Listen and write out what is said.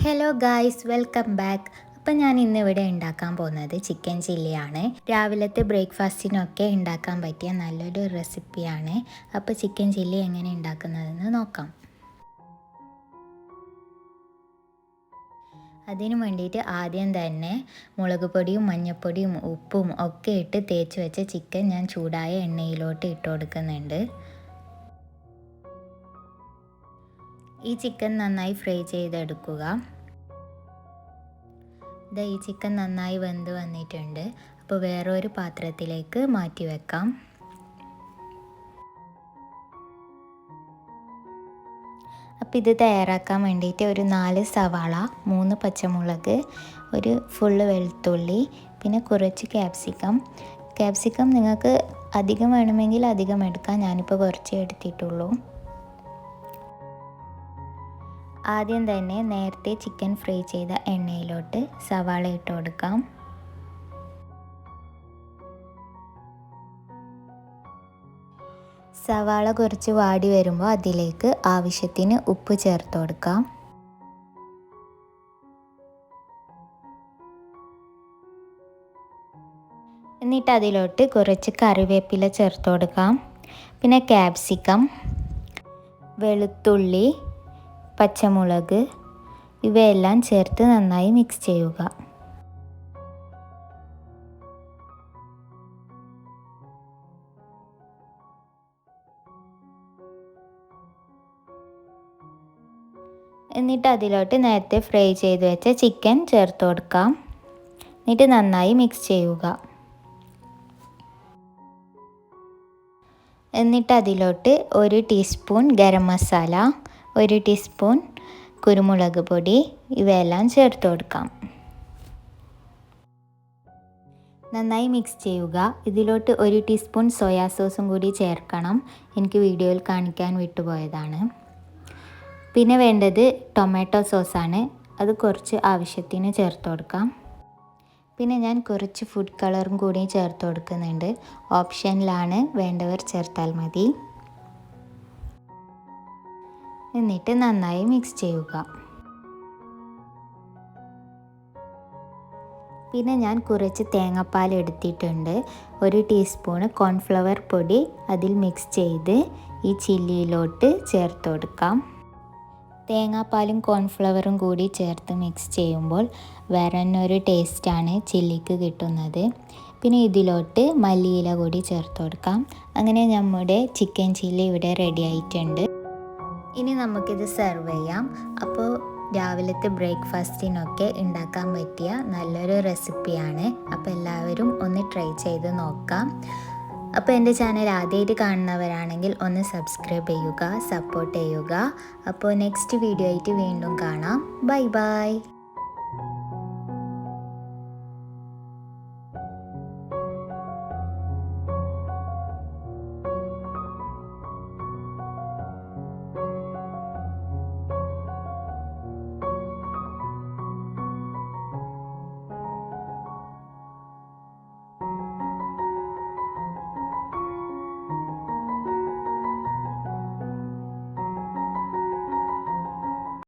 Hello guys welcome back അപ്പം ഞാൻ ഇന്ന് ഇവിടെ ഉണ്ടാക്കാൻ പോകുന്നത് ചിക്കൻ ചില്ലിയാണ് രാവിലത്തെ ബ്രേക്ക്ഫാസ്റ്റിനൊക്കെ ഉണ്ടാക്കാൻ പറ്റിയ നല്ലൊരു റെസിപ്പിയാണ് അപ്പോൾ ചിക്കൻ ചില്ലി എങ്ങനെ ഉണ്ടാക്കുന്നതെന്ന് നോക്കാം. അതിനു വേണ്ടിയിട്ട് ആദ്യം തന്നെ മുളക് പൊടിയും മഞ്ഞൾപ്പൊടിയും ഉപ്പും ഒക്കെ ഇട്ട് തേച്ച് വെച്ച ചിക്കൻ ഞാൻ ചൂടായ എണ്ണയിലോട്ട് ഇട്ട് കൊടുക്കുന്നുണ്ട്. ഈ ചിക്കൻ നന്നായി ഫ്രൈ ചെയ്തെടുക്കുക. ഇതാ ഈ ചിക്കൻ നന്നായി വെന്ത് വന്നിട്ടുണ്ട്. അപ്പോൾ വേറൊരു പാത്രത്തിലേക്ക് മാറ്റി വെക്കാം. അപ്പോൾ ഇത് തയ്യാറാക്കാൻ വേണ്ടിയിട്ട് ഒരു നാല് സവാള മൂന്ന് പച്ചമുളക് ഒരു ഫുള്ള് വെളുത്തുള്ളി പിന്നെ കുറച്ച് ക്യാപ്സിക്കം ക്യാപ്സിക്കം നിങ്ങൾക്ക് അധികം വേണമെങ്കിൽ അധികം എടുക്കാം. ഞാനിപ്പോൾ കുറച്ചേ എടുത്തിട്ടുള്ളൂ. ആദ്യം തന്നെ നേരത്തെ ചിക്കൻ ഫ്രൈ ചെയ്ത എണ്ണയിലോട്ട് സവാള ഇട്ട് കൊടുക്കാം. സവാള കുറച്ച് വാടി വരുമ്പോൾ അതിലേക്ക് ആവശ്യത്തിന് ഉപ്പ് ചേർത്ത് കൊടുക്കാം. എന്നിട്ട് അതിലോട്ട് കുറച്ച് കറിവേപ്പില ചേർത്ത് കൊടുക്കാം. പിന്നെ ക്യാപ്സിക്കം വെളുത്തുള്ളി പച്ചമുളക് ഇവയെല്ലാം ചേർത്ത് നന്നായി മിക്സ് ചെയ്യുക. എന്നിട്ട് അതിലോട്ട് നേരത്തെ ഫ്രൈ ചെയ്ത് വെച്ച ചിക്കൻ ചേർത്ത് കൊടുക്കാം. എന്നിട്ട് നന്നായി മിക്സ് ചെയ്യുക. എന്നിട്ട് അതിലോട്ട് ഒരു ടീസ്പൂൺ ഗരം മസാല ഒരു ടീസ്പൂൺ കുരുമുളക് പൊടി ഇവയെല്ലാം ചേർത്ത് കൊടുക്കാം. നന്നായി മിക്സ് ചെയ്യുക. ഇതിലോട്ട് ഒരു ടീസ്പൂൺ സോയാ സോസും കൂടി ചേർക്കണം. എനിക്ക് വീഡിയോയിൽ കാണിക്കാൻ വിട്ടുപോയതാണ്. പിന്നെ വേണ്ടത് ടൊമാറ്റോ സോസാണ്. അത് കുറച്ച് ആവശ്യത്തിന് ചേർത്ത് കൊടുക്കാം. പിന്നെ ഞാൻ കുറച്ച് ഫുഡ് കളറും കൂടി ചേർത്ത് കൊടുക്കുന്നുണ്ട്. ഓപ്ഷനിലാണ് വേണ്ടവർ ചേർത്താൽ മതി. എന്നിട്ട് നന്നായി മിക്സ് ചെയ്യുക. പിന്നെ ഞാൻ കുറച്ച് തേങ്ങാപ്പാൽ എടുത്തിട്ടുണ്ട്. ഒരു ടീസ്പൂണ് കോൺഫ്ലവർ പൊടി അതിൽ മിക്സ് ചെയ്ത് ഈ ചില്ലിയിലോട്ട് ചേർത്ത് കൊടുക്കാം. തേങ്ങാപ്പാലും കോൺഫ്ലവറും കൂടി ചേർത്ത് മിക്സ് ചെയ്യുമ്പോൾ വേറെ ഒരു ടേസ്റ്റാണ് ചില്ലിക്ക് കിട്ടുന്നത്. പിന്നെ ഇതിലോട്ട് മല്ലിയില കൂടി ചേർത്ത് കൊടുക്കാം. അങ്ങനെ നമ്മുടെ ചിക്കൻ ചില്ലി ഇവിടെ റെഡി ആയിട്ടുണ്ട്. ഇനി നമുക്കിത് സെർവ് ചെയ്യാം. അപ്പോൾ രാവിലത്തെ ബ്രേക്ക്ഫാസ്റ്റിനൊക്കെ ഉണ്ടാക്കാൻ പറ്റിയ നല്ലൊരു റെസിപ്പിയാണ് അപ്പോൾ എല്ലാവരും ഒന്ന് ട്രൈ ചെയ്ത് നോക്കാം. അപ്പോൾ എന്റെ ചാനൽ ആദ്യമായിട്ട് കാണുന്നവരാണെങ്കിൽ ഒന്ന് സബ്സ്ക്രൈബ് ചെയ്യുക സപ്പോർട്ട് ചെയ്യുക. അപ്പോൾ നെക്സ്റ്റ് വീഡിയോ ആയിട്ട് വീണ്ടും കാണാം. Bye bye